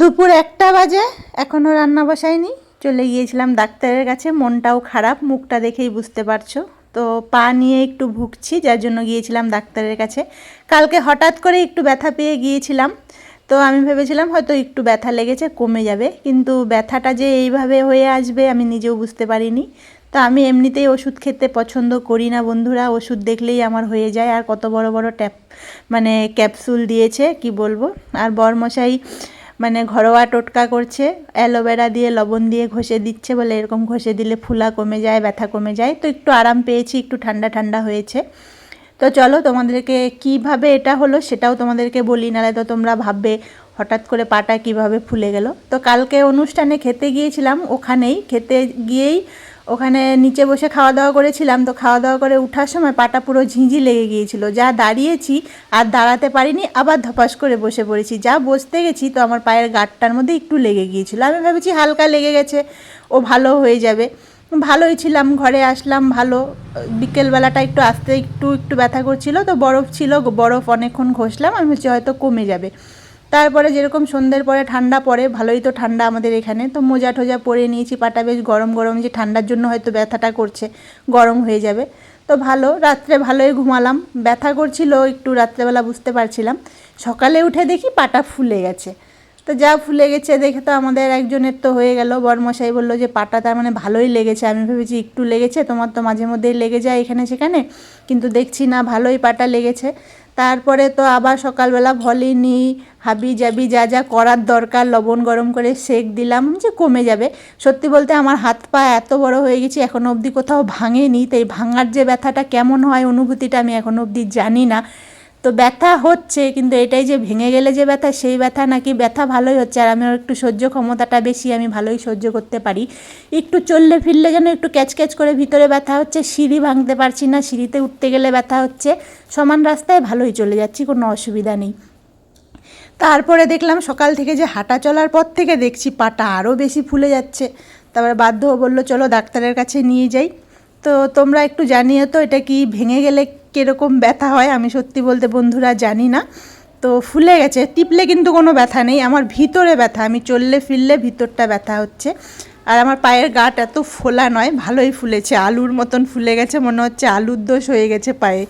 দুপুর একটা বাজে এখনও রান্না বসাইনি। চলে গিয়েছিলাম ডাক্তারের কাছে, মনটাও খারাপ, মুখটা দেখেই বুঝতে পারছ। তো পা নিয়ে একটু ভুগছি, যার জন্য গিয়েছিলাম ডাক্তারের কাছে। কালকে হঠাৎ করে একটু ব্যথা পেয়ে গিয়েছিলাম। তো আমি ভেবেছিলাম হয়তো একটু ব্যথা লেগেছে, কমে যাবে। কিন্তু ব্যথাটা যে এইভাবে হয়ে আসবে, আমি নিজেও বুঝতে পারিনি। তো আমি এমনিতেই ওষুধ খেতে পছন্দ করি না বন্ধুরা। ওষুধ দেখলেই আমার হয়ে যায়। আর কত বড় বড় ট্যাপ মানে ক্যাপসুল দিয়েছে, কি বলব? আর বরমশাই মানে ঘরোয়া টোটকা করছে, অ্যালোভেরা দিয়ে লবণ দিয়ে ঘষে দিচ্ছে বলে এরকম ঘষে দিলে ফুলা কমে যায়, ব্যথা কমে যায়। তো একটু আরাম পেয়েছি, একটু ঠান্ডা ঠান্ডা হয়েছে। তো চলো তোমাদেরকে কীভাবে এটা হলো সেটাও তোমাদেরকে বলি, নাহলে তো তোমরা ভাববে হঠাৎ করে পাটা কীভাবে ফুলে গেল। তো কালকে অনুষ্ঠানে খেতে গিয়েছিলাম ওখানেই, খেতে গিয়েই ওখানে নিচে বসে খাওয়া দাওয়া করেছিলাম। তো খাওয়া দাওয়া করে উঠার সময় পাটা পুরো ঝিঁঝি লেগে গিয়েছিল। যা দাঁড়িয়েছি আর দাঁড়াতে পারিনি, আবার ধপাস করে বসে পড়েছি। যা বসতে গেছি তো আমার পায়ের গাঁটটার মধ্যে একটু লেগে গিয়েছিল। আমি ভেবেছি হালকা লেগে গেছে, ও ভালো হয়ে যাবে। ভালোই ছিলাম, ঘরে আসলাম ভালো। বিকেলবেলাটা একটু আসতে একটু একটু ব্যথা করছিল। তো বরফ ছিল, বরফ অনেকক্ষণ ঘষলাম। আমি হচ্ছে হয়তো কমে যাবে। তারপরে যেরকম সন্ধ্যের পরে ঠান্ডা পড়ে, ভালোই তো ঠান্ডা আমাদের এখানে। তো মোজা ঠোজা পরে নিয়েছি, পাটা বেশ গরম গরম, যে ঠান্ডার জন্য হয়তো ব্যথাটা করছে, গরম হয়ে যাবে। তো ভালো, রাত্রে ভালোই ঘুমালাম। ব্যথা করছিল, একটু রাত্রেবেলা বুঝতে পারছিলাম। সকালে উঠে দেখি পাটা ফুলে গেছে। তো যা ফুলে গেছে দেখে তো আমাদের একজনের তো হয়ে গেল। বরমশাই বলল যে, পাটা তার মানে ভালোই লেগেছে। আমি ভেবেছি একটু লেগেছে, তোমার তো মাঝে মধ্যেই লেগে যায় এখানে সেখানে, কিন্তু দেখছি না, ভালোই পাটা লেগেছে। তারপরে তো আবার সকালবেলা ভলিনি হাবি জাবি যা যা করার দরকার, লবণ গরম করে সেক দিলাম যে কমে যাবে। সত্যি বলতে আমার হাত পা এত বড় হয়ে গেছে এখনও অবধি কোথাও ভাঙেনি। তাই ভাঙার যে ব্যথাটা কেমন হয়, অনুভূতিটা আমি এখনও অবধি জানি না। তো ব্যথা হচ্ছে, কিন্তু এটাই যে ভেঙে গেলে যে ব্যথা, সেই ব্যথা নাকি ব্যথা ভালোই হচ্ছে। আর আমার একটু সহ্য ক্ষমতাটা বেশি আমি ভালোই সহ্য করতে পারি। একটু চললে ফিরলে যেন একটু ক্যাচ ক্যাচ করে ভিতরে ব্যথা হচ্ছে, সিঁড়ি ভাঙতে পারছি না, সিঁড়িতে উঠতে গেলে ব্যথা হচ্ছে। সমান রাস্তায় ভালোই চলে যাচ্ছি, কোনো অসুবিধা নেই। তারপরে দেখলাম সকাল থেকে যে হাঁটা চলার পর থেকে দেখছি পাটা আরও বেশি ফুলে যাচ্ছে। তারপরে বাধ্য বলল, চলো ডাক্তারের কাছে নিয়ে যাই। তো তোমরা একটু জানিও তো, এটা কি ভেঙে গেলে কীরকম ব্যথা হয় আমি সত্যি বলতে বন্ধুরা জানি না। তো ফুলে গেছে, টিপলে কিন্তু কোনো ব্যথা নেই। আমার ভিতরে ব্যথা, আমি চললে ফিরলে ভিতরটা ব্যথা হচ্ছে। আর আমার পায়ের গাট এত ফোলা নয়, ভালোই ফুলেছে, আলুর মতন ফুলে গেছে, মনে হচ্ছে আলুর দোষ হয়ে গেছে পায়ে।